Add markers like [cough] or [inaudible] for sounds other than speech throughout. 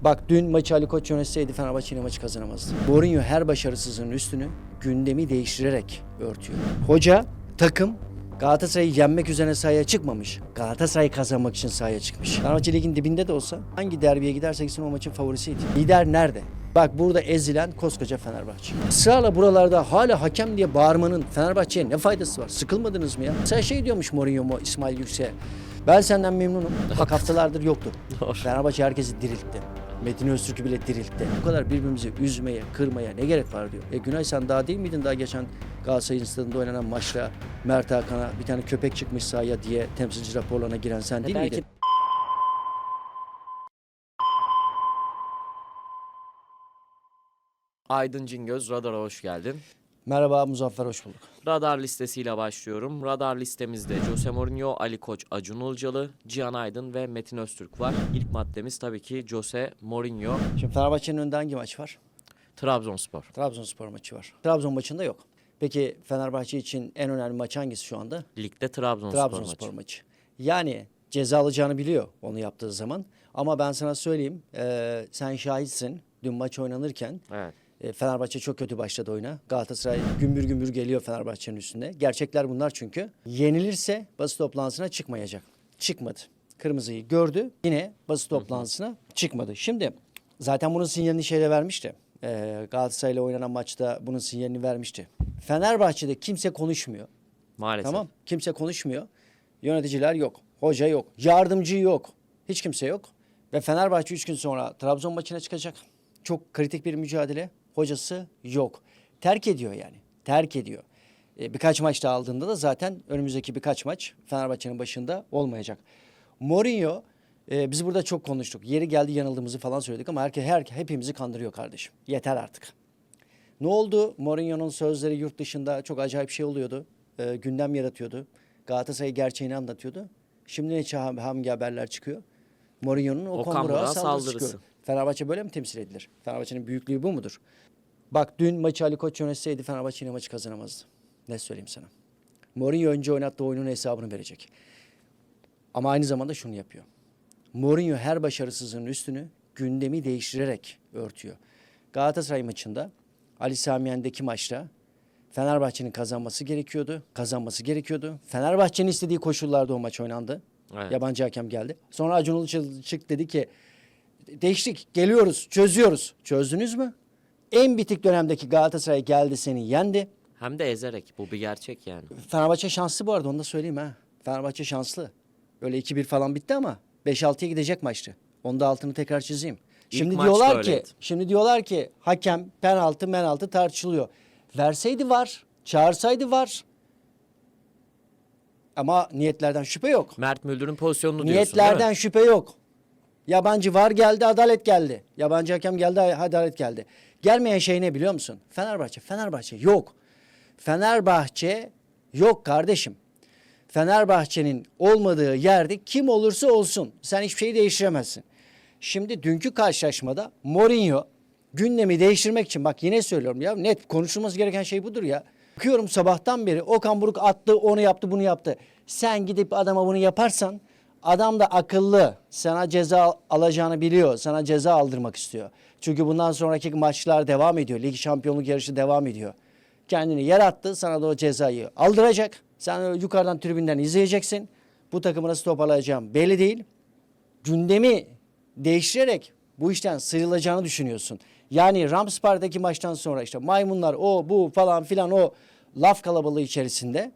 Bak dün maçı Ali Koç yönetseydi Fenerbahçe yine maçı kazanamazdı. Mourinho her başarısızlığın üstünü gündemi değiştirerek örtüyor. Hoca, takım Galatasaray'ı yenmek üzerine sahaya çıkmamış. Galatasaray'ı kazanmak için sahaya çıkmış. Fenerbahçe ligin dibinde de olsa hangi derbiye giderse gitsin o maçın favorisiydi. Lider nerede? Bak burada ezilen koskoca Fenerbahçe. Israrla buralarda hala hakem diye bağırmanın Fenerbahçe'ye ne faydası var? Sıkılmadınız mı ya? Sen şey diyormuş Mourinho mu İsmail Yüksek'e. Ben senden memnunum. Bak haftalardır yoktu. [laughs] Fenerbahçe herkesi diriltti. Metin Öztürk'ü bile diriltti. Bu kadar birbirimizi üzmeye, kırmaya ne gerek var diyor. E Günay sen daha değil miydin daha geçen Galatasaray'ın stadında oynanan maçta Mert Hakan'a bir tane köpek çıkmış sahaya diye temsilci raporlarına giren sen değil belki miydin? Aydın Cingöz Radar'a hoş geldin. Merhaba Muzaffer hoş bulduk. Radar listesiyle başlıyorum. Radar listemizde Jose Mourinho, Ali Koç, Acun Ilıcalı, Cihan Aydın ve Metin Öztürk var. İlk maddemiz tabii ki Jose Mourinho, Şimdi Fenerbahçe'nin önünde hangi maç var? Trabzonspor. Trabzonspor maçı var. Trabzon maçında yok. Peki Fenerbahçe için en önemli maç hangisi şu anda? Ligde Trabzonspor, Trabzonspor maçı. maçı. Yani ceza alacağını biliyor onu yaptığı zaman. Ama ben sana söyleyeyim, e, sen şahitsin. Dün maç oynanırken Evet. E, Fenerbahçe çok kötü başladı oyuna. Galatasaray gümbür gümbür geliyor Fenerbahçe'nin üstünde. Gerçekler bunlar çünkü. Yenilirse basın toplantısına çıkmayacak. Çıkmadı. Kırmızıyı gördü. Yine basın toplantısına çıkmadı. Şimdi zaten bunun sinyalini şeyde vermişti. E, Galatasaray'la oynanan maçta bunun sinyalini vermişti. Fenerbahçe'de kimse konuşmuyor. Maalesef. Tamam. Kimse konuşmuyor. Yöneticiler yok. Hoca yok. Yardımcı yok. Hiç kimse yok. Ve Fenerbahçe 3 gün sonra Trabzon maçına çıkacak. Çok kritik bir mücadele. Hocası yok. Terk ediyor yani. Terk ediyor. E, birkaç maç daha aldığında da zaten önümüzdeki birkaç maç Fenerbahçe'nin başında olmayacak. Mourinho e, biz burada çok konuştuk. Yeri geldi yanıldığımızı falan söyledik ama herke, her, hepimizi kandırıyor kardeşim. Yeter artık. Ne oldu? Mourinho'nun sözleri yurt dışında çok acayip şey oluyordu. Ee, gündem yaratıyordu. Galatasaray gerçeğini anlatıyordu. Şimdi ne çağ- haberler çıkıyor? Mourinho'nun Okan, Okan Burak'a saldırısı saldırısı. Fenerbahçe böyle mi temsil edilir? Fenerbahçe'nin büyüklüğü bu mudur? Bak dün maçı Ali Koç yönetseydi Fenerbahçe yine maçı kazanamazdı. Ne söyleyeyim sana? Mourinho önce oynattığı oyunun hesabını verecek. Ama aynı zamanda şunu yapıyor. Mourinho her başarısızlığın üstünü gündemi değiştirerek örtüyor. Galatasaray maçında Ali Sami Yen'deki maçta Fenerbahçe'nin kazanması gerekiyordu. Kazanması gerekiyordu. Fenerbahçe'nin istediği koşullarda o maç oynandı. Evet. Yabancı hakem geldi. Sonra Acun Ilıcalı çık dedi ki değiştik geliyoruz çözüyoruz. Çözdünüz mü? En bitik dönemdeki Galatasaray geldi seni yendi. Hem de ezerek. Bu bir gerçek yani. Fenerbahçe şanslı bu arada onu da söyleyeyim ha. Fenerbahçe şanslı. Böyle 2-1 falan bitti ama 5-6'ya gidecek maçtı. Onu da altını tekrar çizeyim. Şimdi maç diyorlar ki, öyleydi. şimdi diyorlar ki hakem penaltı penaltı tartışılıyor. Verseydi var, çağırsaydı var. Ama niyetlerden şüphe yok. Mert Müldür'ün pozisyonunu diyorsun Niyetlerden değil mi? şüphe yok. Yabancı var geldi, adalet geldi. Yabancı hakem geldi, adalet geldi. Gelmeyen şey ne biliyor musun? Fenerbahçe, Fenerbahçe yok. Fenerbahçe yok kardeşim. Fenerbahçe'nin olmadığı yerde kim olursa olsun sen hiçbir şeyi değiştiremezsin. Şimdi dünkü karşılaşmada Mourinho gündemi değiştirmek için bak yine söylüyorum ya net konuşulması gereken şey budur ya. Bakıyorum sabahtan beri Okan Buruk attı onu yaptı bunu yaptı. Sen gidip adama bunu yaparsan adam da akıllı sana ceza alacağını biliyor sana ceza aldırmak istiyor. Çünkü bundan sonraki maçlar devam ediyor lig şampiyonluk yarışı devam ediyor kendini yer attı. Sana da o cezayı aldıracak. Sen yukarıdan tribünden izleyeceksin. Bu takımı nasıl toparlayacağım belli değil. Gündemi değiştirerek bu işten sıyrılacağını düşünüyorsun. Yani Ramspar'daki maçtan sonra işte maymunlar o bu falan filan o laf kalabalığı içerisinde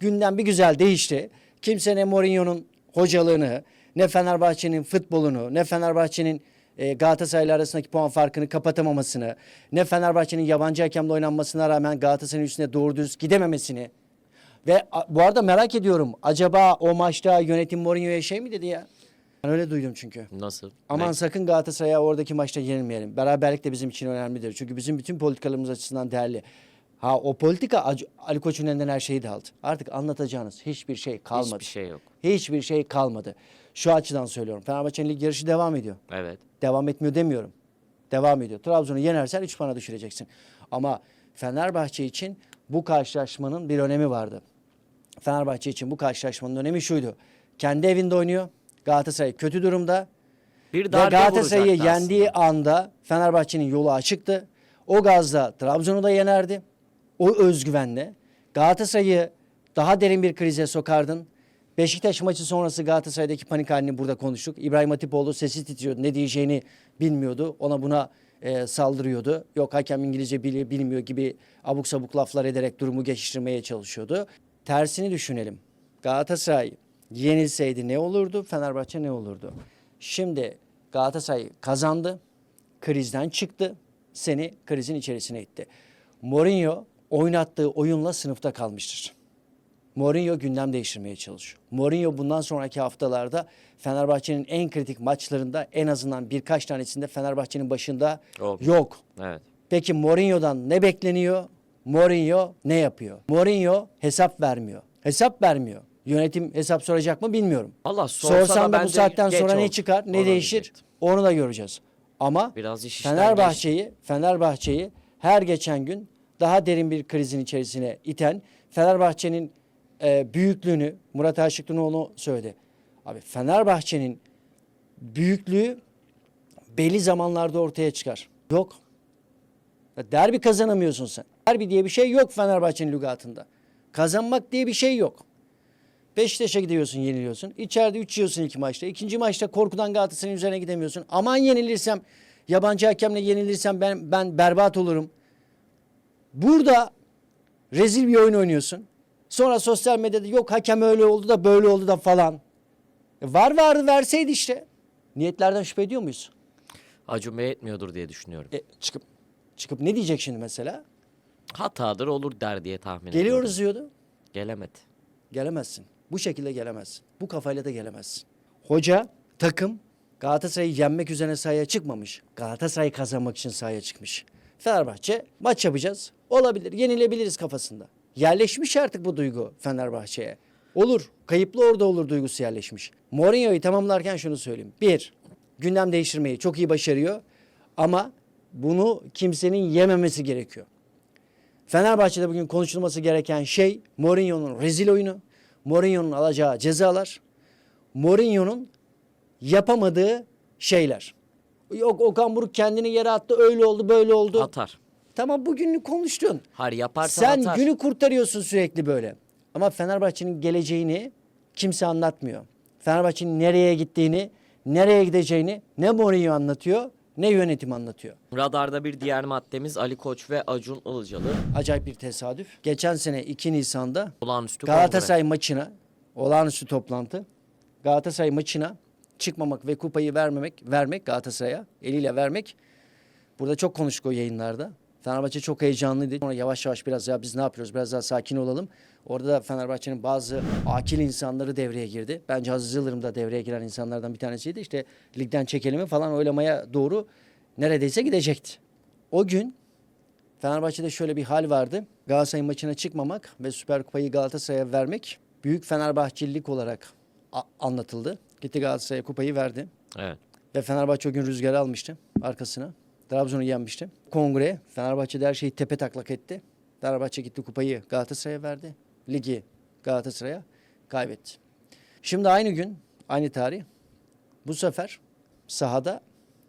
gündem bir güzel değişti. Kimse ne Mourinho'nun hocalığını, ne Fenerbahçe'nin futbolunu, ne Fenerbahçe'nin e, Galatasaray'la arasındaki puan farkını kapatamamasını, ne Fenerbahçe'nin yabancı hakemle oynanmasına rağmen Galatasaray'ın üstüne doğru düz gidememesini. Ve a- bu arada merak ediyorum acaba o maçta yönetim Mourinho'ya şey mi dedi ya? Ben öyle duydum çünkü. Nasıl? Aman Ne? sakın Galatasaray'a oradaki maçta yenilmeyelim. Beraberlik de bizim için önemlidir. Çünkü bizim bütün politikalarımız açısından değerli. Ha o politika Ali Koç'un elinden her şeyi de aldı. Artık anlatacağınız hiçbir şey kalmadı. Hiçbir şey yok. Hiçbir şey kalmadı. Şu açıdan söylüyorum. Fenerbahçe'nin lig yarışı devam ediyor. Evet. Devam etmiyor demiyorum. Devam ediyor. Trabzon'u yenersen 3 puana düşüreceksin. Ama Fenerbahçe için bu karşılaşmanın bir önemi vardı. Fenerbahçe için bu karşılaşmanın önemi şuydu. Kendi evinde oynuyor. Galatasaray kötü durumda. Bir darbe Galatasaray'ı yendiği aslında. anda Fenerbahçe'nin yolu açıktı. O gazla Trabzon'u da yenerdi. O özgüvenle. Galatasaray'ı daha derin bir krize sokardın. Beşiktaş maçı sonrası Galatasaray'daki panik halini burada konuştuk. İbrahim Hatipoğlu sesi titriyordu. Ne diyeceğini bilmiyordu. Ona buna e, saldırıyordu. Yok hakem İngilizce bili- bilmiyor gibi abuk sabuk laflar ederek durumu geçiştirmeye çalışıyordu. Tersini düşünelim. Galatasaray yenilseydi ne olurdu? Fenerbahçe ne olurdu? Şimdi Galatasaray kazandı. Krizden çıktı. Seni krizin içerisine itti. Mourinho oynattığı oyunla sınıfta kalmıştır. Mourinho gündem değiştirmeye çalışıyor. Mourinho bundan sonraki haftalarda Fenerbahçe'nin en kritik maçlarında en azından birkaç tanesinde Fenerbahçe'nin başında Yok. yok. Evet. Peki Mourinho'dan ne bekleniyor? Mourinho ne yapıyor? Mourinho hesap vermiyor. Hesap vermiyor. Yönetim hesap soracak mı bilmiyorum. Valla sorsa Sorsan da bu saatten sonra ne oldu. çıkar, ne Onu değişir diyecektim. onu da göreceğiz. Ama Biraz Fenerbahçe'yi Fenerbahçe'yi her geçen gün daha derin bir krizin içerisine iten Fenerbahçe'nin e, büyüklüğünü Murat Aşıklıoğlu onu söyledi. Abi Fenerbahçe'nin büyüklüğü belli zamanlarda ortaya çıkar. Yok. Derbi kazanamıyorsun sen. Derbi diye bir şey yok Fenerbahçe'nin lügatında. Kazanmak diye bir şey yok. Beşiktaş'a gidiyorsun yeniliyorsun. İçeride 3 yiyorsun iki maçta. İkinci maçta korkudan Galatasaray'ın üzerine gidemiyorsun. Aman yenilirsem yabancı hakemle yenilirsem ben ben berbat olurum. Burada rezil bir oyun oynuyorsun. Sonra sosyal medyada yok hakem öyle oldu da böyle oldu da falan. E var vardı verseydi işte. Niyetlerden şüphe ediyor muyuz? Acun Bey etmiyordur diye düşünüyorum. E, çıkıp çıkıp ne diyecek şimdi mesela? Hatadır olur der diye tahmin ediyorum. Geliyoruz diyordu. Gelemedi. Gelemezsin. Bu şekilde gelemezsin. Bu kafayla da gelemezsin. Hoca, takım Galatasaray'ı yenmek üzerine sahaya çıkmamış. Galatasaray kazanmak için sahaya çıkmış. Fenerbahçe maç yapacağız. Olabilir, yenilebiliriz kafasında. Yerleşmiş artık bu duygu Fenerbahçe'ye. Olur, kayıplı orada olur duygusu yerleşmiş. Mourinho'yu tamamlarken şunu söyleyeyim. Bir, gündem değiştirmeyi çok iyi başarıyor. Ama bunu kimsenin yememesi gerekiyor. Fenerbahçe'de bugün konuşulması gereken şey Mourinho'nun rezil oyunu, Mourinho'nun alacağı cezalar, Mourinho'nun yapamadığı şeyler. Yok Okan Buruk kendini yere attı, öyle oldu, böyle oldu. Atar. Tamam bugünü konuştun. Hayır yaparsa Sen atar. günü kurtarıyorsun sürekli böyle. Ama Fenerbahçe'nin geleceğini kimse anlatmıyor. Fenerbahçe'nin nereye gittiğini, nereye gideceğini ne Mourinho anlatıyor, ne yönetim anlatıyor. Radarda bir diğer maddemiz Ali Koç ve Acun Ilıcalı. Acayip bir tesadüf. Geçen sene 2 Nisan'da Olağanüstü Galatasaray maçına olağanüstü toplantı. Galatasaray maçına çıkmamak ve kupayı vermemek, vermek Galatasaray'a eliyle vermek. Burada çok konuştuk o yayınlarda. Fenerbahçe çok heyecanlıydı. Sonra yavaş yavaş biraz ya biz ne yapıyoruz biraz daha sakin olalım. Orada da Fenerbahçe'nin bazı akil insanları devreye girdi. Bence Aziz Yıldırım da devreye giren insanlardan bir tanesiydi. İşte ligden çekelimi falan oylamaya doğru neredeyse gidecekti. O gün Fenerbahçe'de şöyle bir hal vardı. Galatasaray maçına çıkmamak ve Süper Kupayı Galatasaray'a vermek büyük Fenerbahçelilik olarak anlatıldı. Gitti Galatasaray'a kupayı verdi. Evet. Ve Fenerbahçe o gün rüzgarı almıştı arkasına. Trabzon'u yenmişti. Kongre Fenerbahçe'de her şeyi tepe taklak etti. Fenerbahçe gitti kupayı Galatasaray'a verdi. Ligi Galatasaray'a kaybetti. Şimdi aynı gün, aynı tarih bu sefer sahada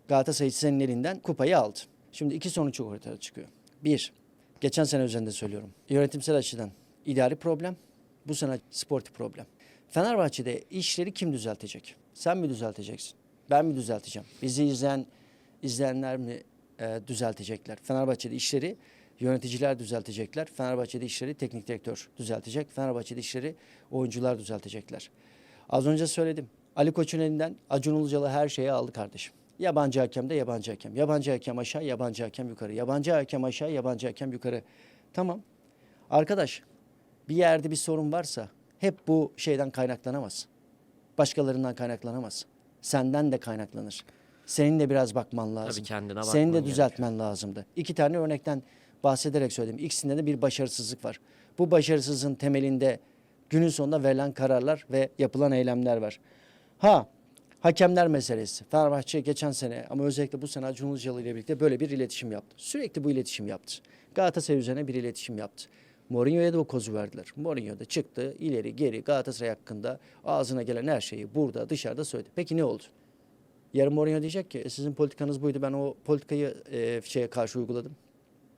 Galatasaray senin elinden kupayı aldı. Şimdi iki sonuç ortaya çıkıyor. Bir, geçen sene üzerinde söylüyorum. Yönetimsel açıdan idari problem, bu sene sportif problem. Fenerbahçe'de işleri kim düzeltecek? Sen mi düzelteceksin? Ben mi düzelteceğim? Bizi izleyen izleyenler mi e, düzeltecekler? Fenerbahçe'de işleri yöneticiler düzeltecekler. Fenerbahçe'de işleri teknik direktör düzeltecek. Fenerbahçe'de işleri oyuncular düzeltecekler. Az önce söyledim. Ali Koç'un elinden Acun Ilıcalı her şeyi aldı kardeşim. Yabancı hakem de yabancı hakem. Yabancı hakem aşağı, yabancı hakem yukarı. Yabancı hakem aşağı, yabancı hakem yukarı. Tamam. Arkadaş bir yerde bir sorun varsa hep bu şeyden kaynaklanamaz. Başkalarından kaynaklanamaz. Senden de kaynaklanır. Senin de biraz bakman lazım. kendine Senin de bakman düzeltmen lazımdı. İki tane örnekten bahsederek söyledim. İkisinde de bir başarısızlık var. Bu başarısızlığın temelinde günün sonunda verilen kararlar ve yapılan eylemler var. Ha hakemler meselesi. Fenerbahçe geçen sene ama özellikle bu sene Acun Ilıcalı ile birlikte böyle bir iletişim yaptı. Sürekli bu iletişim yaptı. Galatasaray üzerine bir iletişim yaptı. Mourinho'ya da o kozu verdiler. Mourinho da çıktı ileri geri Galatasaray hakkında ağzına gelen her şeyi burada dışarıda söyledi. Peki ne oldu? Yarın Mourinho diyecek ki "E, sizin politikanız buydu. Ben o politikayı e, şeye karşı uyguladım.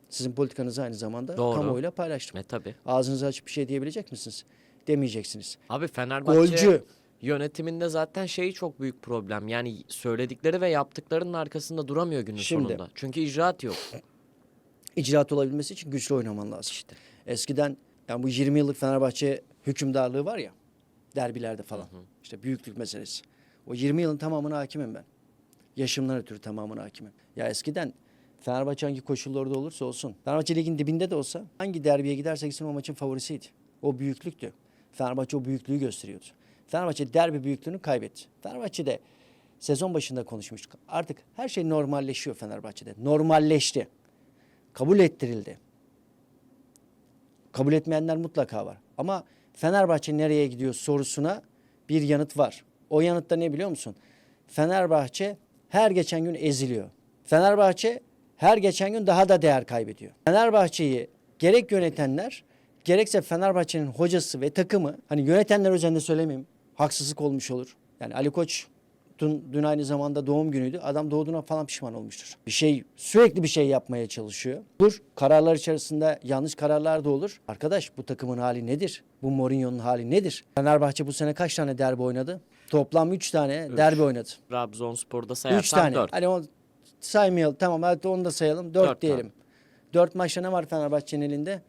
Sizin politikanızı aynı zamanda Doğru. kamuoyuyla paylaştım. E tabi. Ağzınızı açıp bir şey diyebilecek misiniz? Demeyeceksiniz. Abi Fenerbahçe Golcü. yönetiminde zaten şeyi çok büyük problem. Yani söyledikleri ve yaptıklarının arkasında duramıyor günün Şimdi- sonunda. Çünkü icraat yok. İcraat olabilmesi için güçlü oynaman lazım. Eskiden yani bu 20 yıllık Fenerbahçe hükümdarlığı var ya derbilerde falan. İşte büyüklük meselesi. O 20 yılın tamamına hakimim ben. Yaşımdan ötürü tamamına hakimim. Ya eskiden Fenerbahçe hangi koşullarda olursa olsun. Fenerbahçe ligin dibinde de olsa hangi derbiye giderse gitsin o maçın favorisiydi. O büyüklüktü. Fenerbahçe o büyüklüğü gösteriyordu. Fenerbahçe derbi büyüklüğünü kaybetti. Fenerbahçe'de sezon başında konuşmuştuk. Artık her şey normalleşiyor Fenerbahçe'de. Normalleşti. Kabul ettirildi. Kabul etmeyenler mutlaka var. Ama Fenerbahçe nereye gidiyor sorusuna bir yanıt var. O yanıt da ne biliyor musun? Fenerbahçe her geçen gün eziliyor. Fenerbahçe her geçen gün daha da değer kaybediyor. Fenerbahçe'yi gerek yönetenler gerekse Fenerbahçe'nin hocası ve takımı hani yönetenler üzerinde söylemeyeyim haksızlık olmuş olur. Yani Ali Koç dün, dün aynı zamanda doğum günüydü. Adam doğduğuna falan pişman olmuştur. Bir şey sürekli bir şey yapmaya çalışıyor. Dur kararlar içerisinde yanlış kararlar da olur. Arkadaş bu takımın hali nedir? Bu Mourinho'nun hali nedir? Fenerbahçe bu sene kaç tane derbi oynadı? Toplam 3 tane derbi oynadı. Trabzonspor'da 3 sayarsan tane. 4. Hani o saymayalım tamam hadi onu da sayalım. 4 Dört diyelim. 4 maçta ne var Fenerbahçe'nin elinde?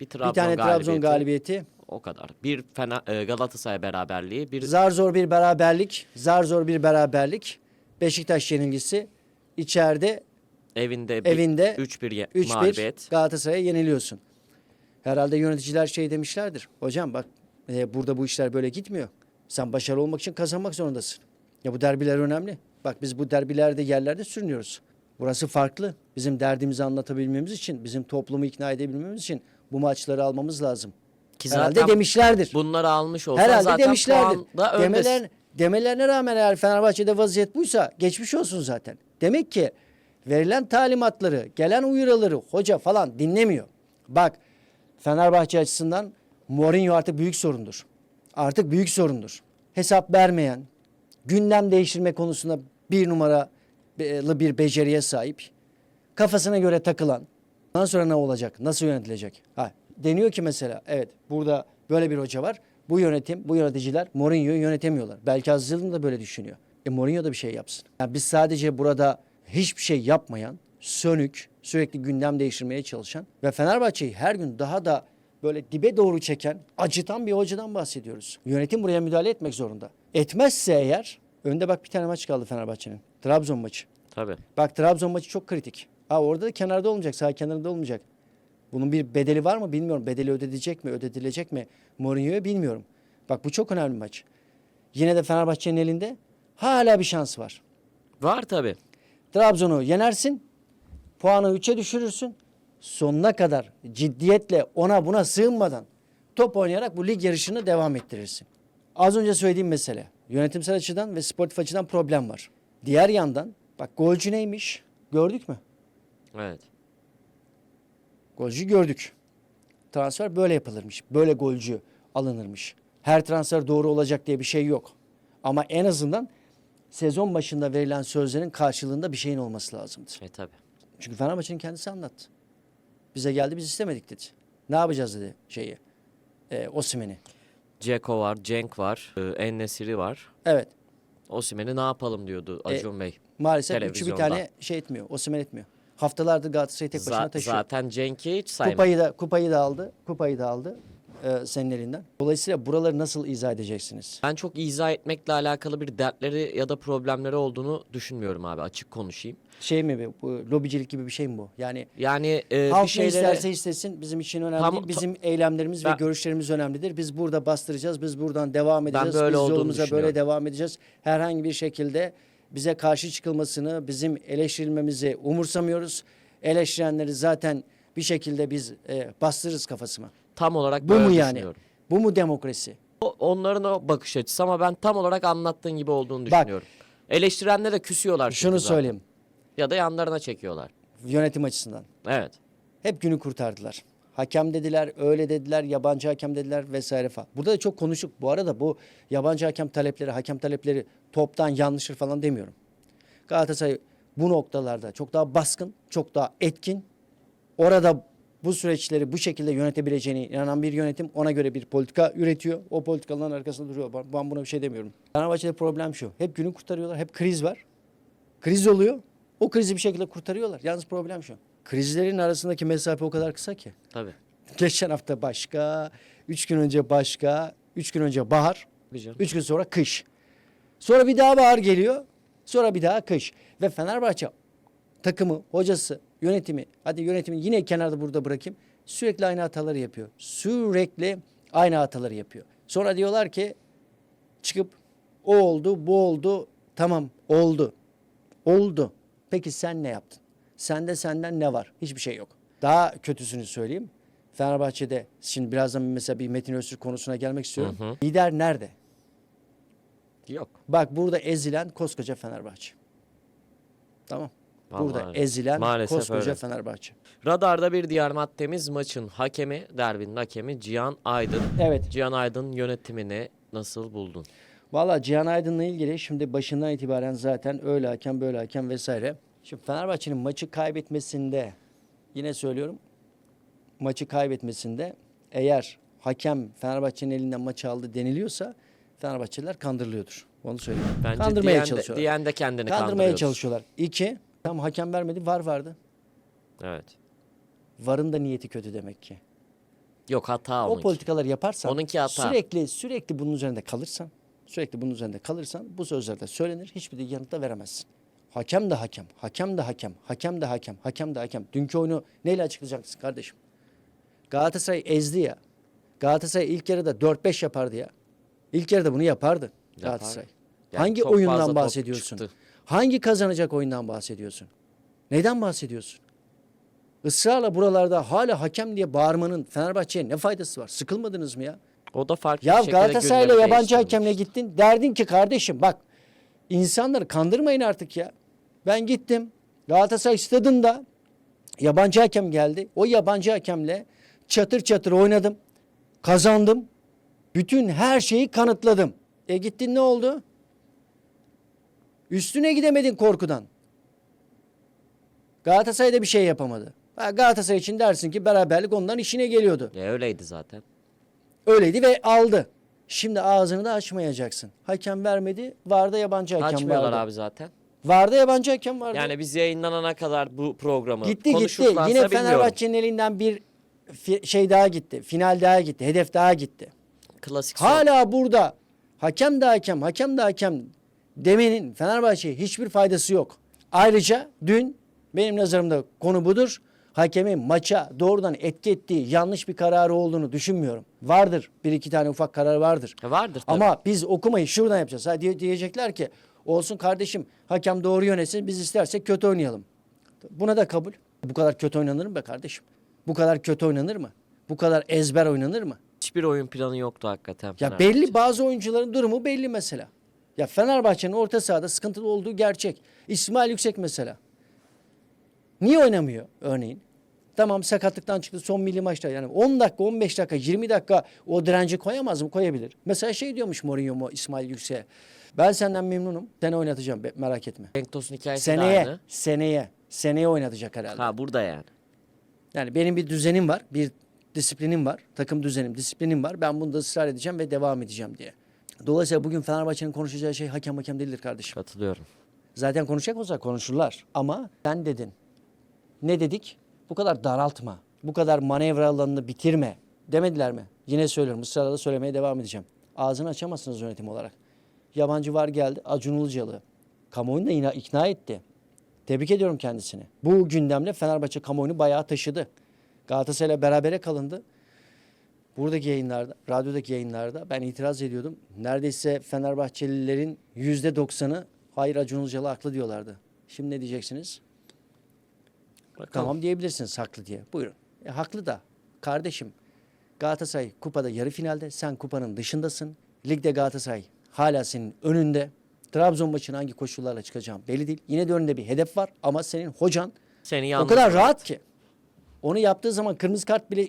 Bir Trabzon bir tane Trabzon galibiyeti. O kadar. Bir Fener, e, Galatasaray beraberliği, bir Zar zor bir beraberlik. Zar zor bir beraberlik. Beşiktaş yenilgisi. İçeride evinde bir, Evinde 3-1 ye- 3-1 mağlubiyet. Galatasaray'a yeniliyorsun. Herhalde yöneticiler şey demişlerdir. Hocam bak e, burada bu işler böyle gitmiyor. Sen başarılı olmak için kazanmak zorundasın. Ya bu derbiler önemli. Bak biz bu derbilerde yerlerde sürünüyoruz. Burası farklı. Bizim derdimizi anlatabilmemiz için, bizim toplumu ikna edebilmemiz için bu maçları almamız lazım. Ki Herhalde zaten demişlerdir. bunları almış olsa Herhalde zaten demişlerdir. puanda öndesin. Demeler, demelerine rağmen eğer Fenerbahçe'de vaziyet buysa geçmiş olsun zaten. Demek ki verilen talimatları, gelen uyarıları hoca falan dinlemiyor. Bak Fenerbahçe açısından Mourinho artık büyük sorundur. Artık büyük sorundur. Hesap vermeyen, gündem değiştirme konusunda bir numaralı bir beceriye sahip, kafasına göre takılan. Ondan sonra ne olacak? Nasıl yönetilecek? Ha, deniyor ki mesela evet burada böyle bir hoca var. Bu yönetim, bu yöneticiler Mourinho'yu yönetemiyorlar. Belki Aziz Yıldırım da böyle düşünüyor. E Mourinho da bir şey yapsın. Yani biz sadece burada hiçbir şey yapmayan, sönük, sürekli gündem değiştirmeye çalışan ve Fenerbahçe'yi her gün daha da böyle dibe doğru çeken, acıtan bir hocadan bahsediyoruz. Yönetim buraya müdahale etmek zorunda. Etmezse eğer, önde bak bir tane maç kaldı Fenerbahçe'nin. Trabzon maçı. Tabii. Bak Trabzon maçı çok kritik. Ha orada da kenarda olmayacak, sağ kenarında olmayacak. Bunun bir bedeli var mı bilmiyorum. Bedeli ödedilecek mi, ödedilecek mi Mourinho'ya bilmiyorum. Bak bu çok önemli bir maç. Yine de Fenerbahçe'nin elinde hala bir şans var. Var tabii. Trabzon'u yenersin, puanı 3'e düşürürsün. Sonuna kadar ciddiyetle ona buna sığınmadan top oynayarak bu lig yarışını devam ettirirsin. Az önce söylediğim mesele. Yönetimsel açıdan ve sportif açıdan problem var. Diğer yandan bak golcü neymiş gördük mü? Evet. Golcü gördük. Transfer böyle yapılırmış. Böyle golcü alınırmış. Her transfer doğru olacak diye bir şey yok. Ama en azından sezon başında verilen sözlerin karşılığında bir şeyin olması lazımdı. E tabii. Çünkü Fenerbahçe'nin kendisi anlattı. Bize geldi biz istemedik dedi. Ne yapacağız dedi şeyi. E, Osimhen'i. Ceko var, Cenk var, e, En-Nesyri var. Evet. Osimhen'i ne yapalım diyordu E, Acun Bey. Maalesef üçü bir tane şey etmiyor. Osimhen etmiyor. Haftalardır Galatasaray'ı tek başına taşıyor. zaten Cenk'i hiç sayma. Kupayı da kupayı da aldı. Kupayı da aldı e, senin elinden. Dolayısıyla buraları nasıl izah edeceksiniz? Ben çok izah etmekle alakalı bir dertleri ya da problemleri olduğunu düşünmüyorum abi açık konuşayım. Şey mi bu? bu lobicilik gibi bir şey mi bu? Yani Yani e, halk bir ne şeylere isterse istesin bizim için önemli Tam- değil. Bizim eylemlerimiz ve Ben- görüşlerimiz önemlidir. Biz burada bastıracağız. Biz buradan devam edeceğiz. böyle biz yolumuza böyle devam edeceğiz. Herhangi bir şekilde bize karşı çıkılmasını, bizim eleştirilmemizi umursamıyoruz. Eleştirenleri zaten bir şekilde biz e, bastırırız kafasına. Tam olarak Bu böyle mu yani? düşünüyorum. Bu mu demokrasi? O- Onların o bakış açısı ama ben tam olarak anlattığın gibi olduğunu düşünüyorum. Eleştirenlere de küsüyorlar çünkü Şunu zaten. söyleyeyim. Ya da yanlarına çekiyorlar. Yönetim açısından. Evet. Hep günü kurtardılar. Hakem dediler, öyle dediler, yabancı hakem dediler vesaire falan. Burada da çok konuştuk. Bu arada bu yabancı hakem talepleri, hakem talepleri toptan yanlışır falan demiyorum. Galatasaray bu noktalarda çok daha baskın, çok daha etkin. Orada bu süreçleri bu şekilde yönetebileceğine inanan bir yönetim ona göre bir politika üretiyor. O politikaların arkasında duruyor. Ben- buna bir şey demiyorum. Fenerbahçe'de problem şu. Hep günü kurtarıyorlar. Hep kriz var. Kriz oluyor. O krizi bir şekilde kurtarıyorlar. Yalnız problem şu. Krizlerin arasındaki mesafe o kadar kısa ki. Tabii. Geçen hafta başka, üç gün önce başka, üç gün önce bahar, canım. üç gün sonra kış. Sonra bir daha bahar geliyor, sonra bir daha kış. Ve Fenerbahçe takımı, hocası, yönetimi, hadi yönetimi yine kenarda burada bırakayım. Sürekli aynı hataları yapıyor. Sürekli aynı hataları yapıyor. Sonra diyorlar ki çıkıp o oldu, bu oldu, tamam oldu. Oldu. Peki sen ne yaptın? Sende senden ne var? Hiçbir şey yok. Daha kötüsünü söyleyeyim. Fenerbahçe'de şimdi birazdan mesela bir Metin Öztürk konusuna gelmek istiyorum. Hı hı. Lider nerede? Yok. Bak burada ezilen koskoca Fenerbahçe. Tamam. Burada ezilen maalesef koskoca öyle. Fenerbahçe. Radarda bir diğer maddemiz maçın hakemi, derbinin hakemi Cihan Aydın. Evet. Cihan Aydın yönetimini nasıl buldun? Valla Cihan Aydın'la ilgili şimdi başından itibaren zaten öyle hakem böyle hakem vesaire. Şimdi Fenerbahçe'nin maçı kaybetmesinde yine söylüyorum maçı kaybetmesinde eğer hakem Fenerbahçe'nin elinden maçı aldı deniliyorsa Fenerbahçeliler kandırılıyordur. Onu söyleyeyim. Bence Kandırmaya diyen de, çalışıyorlar. diyen de kendini Kandırmaya kandırıyordur. çalışıyorlar. İki, tam hakem vermedi var vardı. Evet. Varın da niyeti kötü demek ki. Yok hata O onunki. politikaları yaparsan Onunki hata. sürekli sürekli bunun üzerinde kalırsan sürekli bunun üzerinde kalırsan bu sözler de söylenir hiçbir de yanıt da veremezsin. Hakem de hakem, hakem de hakem, hakem de hakem, hakem de hakem. Dünkü oyunu neyle açıklayacaksın kardeşim? Galatasaray ezdi ya. Galatasaray ilk yarıda 4-5 yapardı ya. İlk yarıda bunu yapardı Yapar. Galatasaray. Yani Hangi oyundan bahsediyorsun? çıktı. Hangi kazanacak oyundan bahsediyorsun? Neden bahsediyorsun? Israrla buralarda hala hakem diye bağırmanın Fenerbahçe'ye ne faydası var? Sıkılmadınız mı ya? O da farklı Ya bir şekilde Galatasaray'la yabancı hakemle gittin. Derdin ki kardeşim bak insanları kandırmayın artık ya. Ben gittim Galatasaray stadında yabancı hakem geldi. O yabancı hakemle çatır çatır oynadım. Kazandım. Bütün her şeyi kanıtladım. E gittin ne oldu? Üstüne gidemedin korkudan. Galatasaray'da bir şey yapamadı. Ha, Galatasaray için dersin ki beraberlik ondan işine geliyordu. E, öyleydi zaten. Öyleydi ve aldı. Şimdi ağzını da açmayacaksın. Hakem vermedi. Varda yabancı hakem Açmıyorlar vardı. abi zaten. Varda yabancı hakem vardı. Yani biz yayınlanana kadar bu programı gitti gitti. Yine. Fenerbahçe'nin elinden bir şey daha gitti. Final daha gitti. Hedef daha gitti. Klasik son. Hala burada hakem de hakem, hakem de hakem demenin Fenerbahçe'ye hiçbir faydası yok. Ayrıca dün benim nazarımda konu budur. Hakemin maça doğrudan etki ettiği yanlış bir kararı olduğunu düşünmüyorum. Vardır bir iki tane ufak karar vardır. E, Vardır tabii. Ama biz okumayı şuradan yapacağız. Ha, diye- diyecekler ki olsun kardeşim hakem doğru yönetsin biz istersek kötü oynayalım. Buna da kabul. Bu kadar kötü oynanır mı be kardeşim? Bu kadar kötü oynanır mı? Bu kadar ezber oynanır mı? Hiçbir oyun planı yoktu hakikaten. Ya Fenerbahçe. belli bazı oyuncuların durumu belli mesela. Ya Fenerbahçe'nin orta sahada sıkıntılı olduğu gerçek. İsmail Yüksek mesela. Niye oynamıyor örneğin? Tamam sakatlıktan çıktı son milli maçta yani 10 dakika 15 dakika 20 dakika o direnci koyamaz mı? Koyabilir. Mesela şey diyormuş Mourinho mu İsmail Yüksek'e. Ben senden memnunum. Seni oynatacağım merak etme. Cenk Tosun hikayesi de Seneye, aynı. seneye, seneye oynatacak herhalde. Ha burada yani. Yani benim bir düzenim var, bir disiplinim var, takım düzenim, disiplinim var. Ben bunda ısrar edeceğim ve devam edeceğim diye. Dolayısıyla bugün Fenerbahçe'nin konuşacağı şey hakem hakem değildir kardeşim. Katılıyorum. Zaten konuşacak olsa konuşurlar. Ama sen dedin. Ne dedik? Bu kadar daraltma. Bu kadar manevra alanını bitirme. Demediler mi? Yine söylüyorum. Israrla söylemeye devam edeceğim. Ağzını açamazsınız yönetim olarak. Yabancı var geldi. Acun Ilıcalı. Kamuoyunu da yine ikna etti. Tebrik ediyorum kendisini. Bu gündemle Fenerbahçe kamuoyunu bayağı taşıdı. Galatasaray'la berabere kalındı. Buradaki yayınlarda, radyodaki yayınlarda ben itiraz ediyordum. Neredeyse Fenerbahçelilerin yüzde doksanı hayır Acun Ilıcalı haklı diyorlardı. Şimdi ne diyeceksiniz? Bakalım. Tamam diyebilirsiniz haklı diye. Buyurun. E, haklı da. Kardeşim Galatasaray kupada yarı finalde. Sen kupanın dışındasın. Ligde Galatasaray hala senin önünde. Trabzon maçına hangi koşullarla çıkacağım belli değil. Yine de önünde bir hedef var ama senin hocan Seni o kadar rahat ki. Onu yaptığı zaman kırmızı kart bile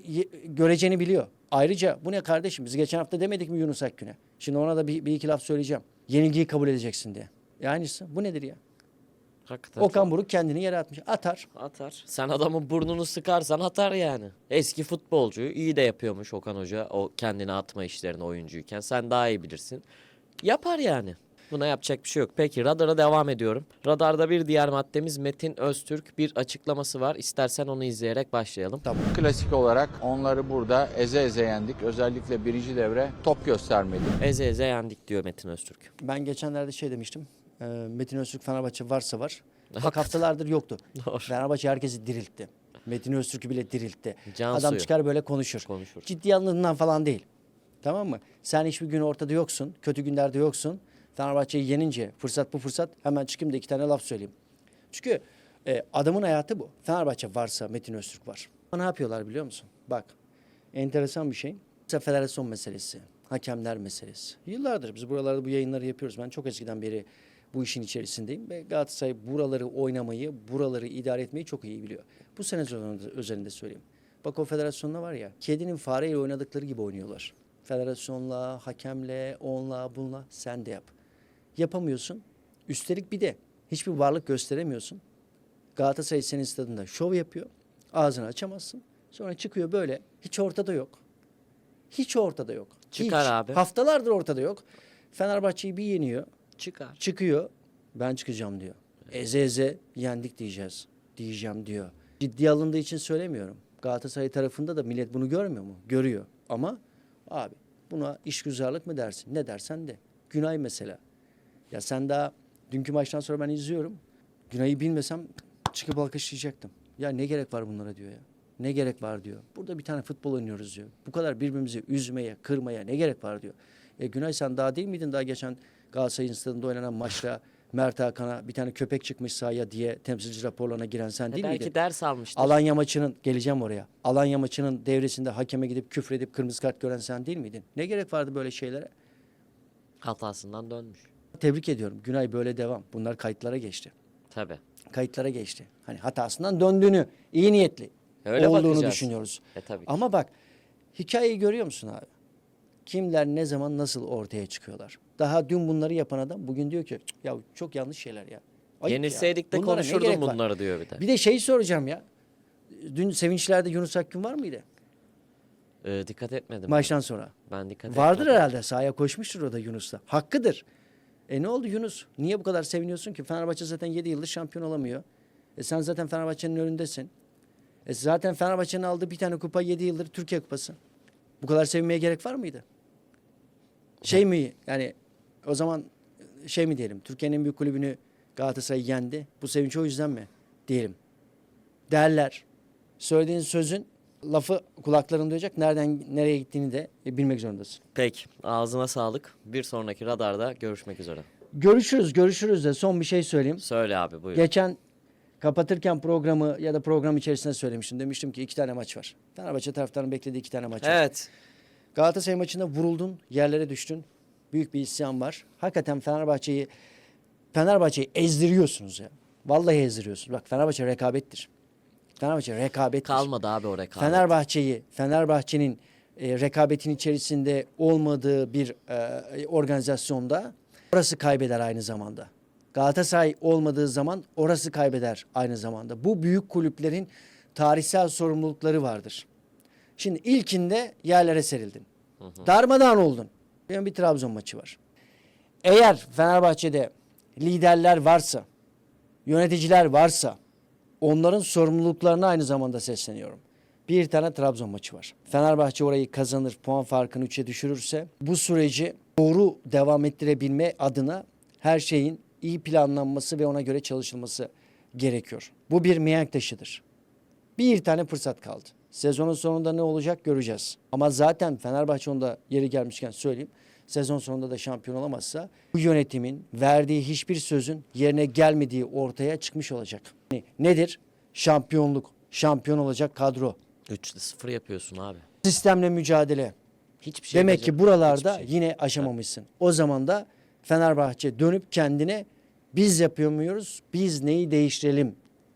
göreceğini biliyor. Ayrıca bu ne kardeşim? Biz geçen hafta demedik mi Yunus Akgün'e? Şimdi ona da bir, bir iki laf söyleyeceğim. Yenilgiyi kabul edeceksin diye. Aynısı. Bu nedir ya? Hakikaten Okan Buruk kendini yere atmış. Atar. Atar. Sen adamın burnunu sıkarsan atar yani. Eski futbolcu iyi de yapıyormuş Okan Hoca o kendini atma işlerini oyuncuyken. Sen daha iyi bilirsin. Yapar yani. Buna yapacak bir şey yok. Peki radara devam ediyorum. Radarda bir diğer maddemiz Metin Öztürk bir açıklaması var. İstersen onu izleyerek başlayalım. Klasik olarak onları burada eze eze yendik. Özellikle birinci devre top göstermedi. Eze eze yendik diyor Metin Öztürk. Ben geçenlerde şey demiştim. e, Metin Öztürk Fenerbahçe varsa var. [laughs] Bak haftalardır yoktu. Doğru. Fenerbahçe herkesi diriltti. Metin Öztürk'ü bile diriltti. Can Adam suyu. çıkar böyle konuşur. Konuşur. Ciddi anladığından falan değil. Tamam mı? Sen hiçbir gün ortada yoksun. Kötü günlerde yoksun. Fenerbahçe'yi yenince fırsat bu fırsat hemen çıkayım da iki tane laf söyleyeyim. Çünkü e, adamın hayatı bu. Fenerbahçe varsa Metin Öztürk var. Ne yapıyorlar biliyor musun? Bak enteresan bir şey. Mesela federasyon meselesi, hakemler meselesi. Yıllardır biz buralarda bu yayınları yapıyoruz. Ben çok eskiden beri bu işin içerisindeyim ve Galatasaray buraları oynamayı, buraları idare etmeyi çok iyi biliyor. Bu sene özelinde- söyleyeyim. Bak o federasyonda var ya, kedinin fareyle oynadıkları gibi oynuyorlar. Federasyonla, hakemle, onla, bunla sen de yap. Yapamıyorsun. Üstelik bir de hiçbir varlık gösteremiyorsun. Galatasaray senin stadında şov yapıyor. Ağzını açamazsın. Sonra çıkıyor böyle. Hiç ortada yok. Hiç ortada yok. Çıkar Hiç. abi. Haftalardır ortada yok. Fenerbahçe'yi bir yeniyor. Çıkar. Çıkıyor. Ben çıkacağım diyor. Eze eze yendik diyeceğiz. Diyeceğim diyor. Ciddi alındığı için söylemiyorum. Galatasaray tarafında da millet bunu görmüyor mu? Görüyor. Ama abi buna işgüzarlık mı dersin? Ne dersen de. Günay mesela. Ya sen daha dünkü maçtan sonra ben izliyorum. Günay'ı bilmesem çıkıp alkışlayacaktım. Ya ne gerek var bunlara diyor ya. Ne gerek var diyor. Burada bir tane futbol oynuyoruz diyor. Bu kadar birbirimizi üzmeye, kırmaya ne gerek var diyor. E Günay sen daha değil miydin daha geçen Galatasaray'ın stadında oynanan maçta Mert Hakan'a bir tane köpek çıkmış sahaya diye temsilci raporlarına giren sen E değil belki miydin? ders almıştır. Alanya maçının geleceğim oraya. Alanya maçının devresinde hakeme gidip küfredip kırmızı kart gören sen değil miydin? Ne gerek vardı böyle şeylere? Hatasından dönmüş. Tebrik ediyorum. Günay böyle devam. Bunlar kayıtlara geçti. Tabii. Kayıtlara geçti. Hani hatasından döndüğünü, iyi niyetli Öyle olduğunu bakacağız. düşünüyoruz. E tabii ki. Ama bak hikayeyi görüyor musun abi? Kimler ne zaman nasıl ortaya çıkıyorlar? Daha dün bunları yapan adam bugün diyor ki "Cık, ya çok yanlış şeyler ya. Ayıp Yenilseydik de ya. Bunlara ne konuşurdum gerek var?" bunları diyor bir de. Bir de şeyi soracağım ya. Dün sevinçlerde Yunus Akgün var mıydı? Ee, dikkat etmedim. Maçtan sonra. Ben dikkat Vardır etmedim. herhalde. Sahaya koşmuştur o da Yunus'ta. Hakkıdır. E ne oldu Yunus? Niye bu kadar seviniyorsun ki? Fenerbahçe zaten 7 yıldır şampiyon olamıyor. E sen zaten Fenerbahçe'nin önündesin. E zaten Fenerbahçe'nin aldığı bir tane kupa 7 yıldır Türkiye Kupası. Bu kadar sevinmeye gerek var mıydı? Şey mi yani o zaman şey mi diyelim? Türkiye'nin en büyük kulübünü Galatasaray yendi. Bu sevinç o yüzden mi? Diyelim. Derler. Söylediğin sözün lafı kulaklarında duyacak. Nereden nereye gittiğini de bilmek zorundasın. Peki ağzına sağlık. Bir sonraki radarda görüşmek üzere. Görüşürüz, görüşürüz de son bir şey söyleyeyim. Söyle abi buyur. Geçen kapatırken programı ya da program içerisinde söylemiştim. Demiştim ki iki tane maç var. Fenerbahçe taraftarının beklediği iki tane maç var. Evet. Galatasaray maçında vuruldun, yerlere düştün. Büyük bir isyan var. Hakikaten Fenerbahçe'yi Fenerbahçe'yi ezdiriyorsunuz ya. Vallahi ezdiriyorsunuz. Bak Fenerbahçe rekabettir. Fenerbahçe rekabettir. Kalmadı abi o rekabet. Fenerbahçe'yi, Fenerbahçe'nin e, rekabetin içerisinde olmadığı bir e, organizasyonda orası kaybeder aynı zamanda. Galatasaray olmadığı zaman orası kaybeder aynı zamanda. Bu büyük kulüplerin tarihsel sorumlulukları vardır. Şimdi ilkinde yerlere serildin. Darmadağın oldun. Benim bir Trabzon maçı var. Eğer Fenerbahçe'de liderler varsa, yöneticiler varsa onların sorumluluklarına aynı zamanda sesleniyorum. Bir tane Trabzon maçı var. Fenerbahçe orayı kazanır, puan farkını 3'e düşürürse bu süreci doğru devam ettirebilme adına her şeyin iyi planlanması ve ona göre çalışılması gerekiyor. Bu bir mihenk taşıdır. Bir tane fırsat kaldı. Sezonun sonunda ne olacak göreceğiz. Ama zaten Fenerbahçe onda yeri gelmişken söyleyeyim. Sezon sonunda da şampiyon olamazsa bu yönetimin verdiği hiçbir sözün yerine gelmediği ortaya çıkmış olacak. Yani nedir? Şampiyonluk, şampiyon olacak kadro. 3'te 0 yapıyorsun abi. Sistemle mücadele. Hiçbir şey Demek ki buralarda hiçbir şey. yine aşamamışsın. O zaman da Fenerbahçe dönüp kendine biz yapıyor muyuz? Biz neyi değiştirelim?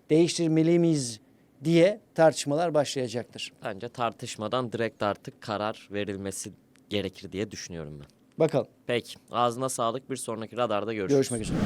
Değiştirmeli miyiz diye tartışmalar başlayacaktır. Bence tartışmadan direkt artık karar verilmesi gerekir diye düşünüyorum ben. Bakalım. Peki ağzına sağlık bir sonraki radarda görüşürüz. Görüşmek üzere.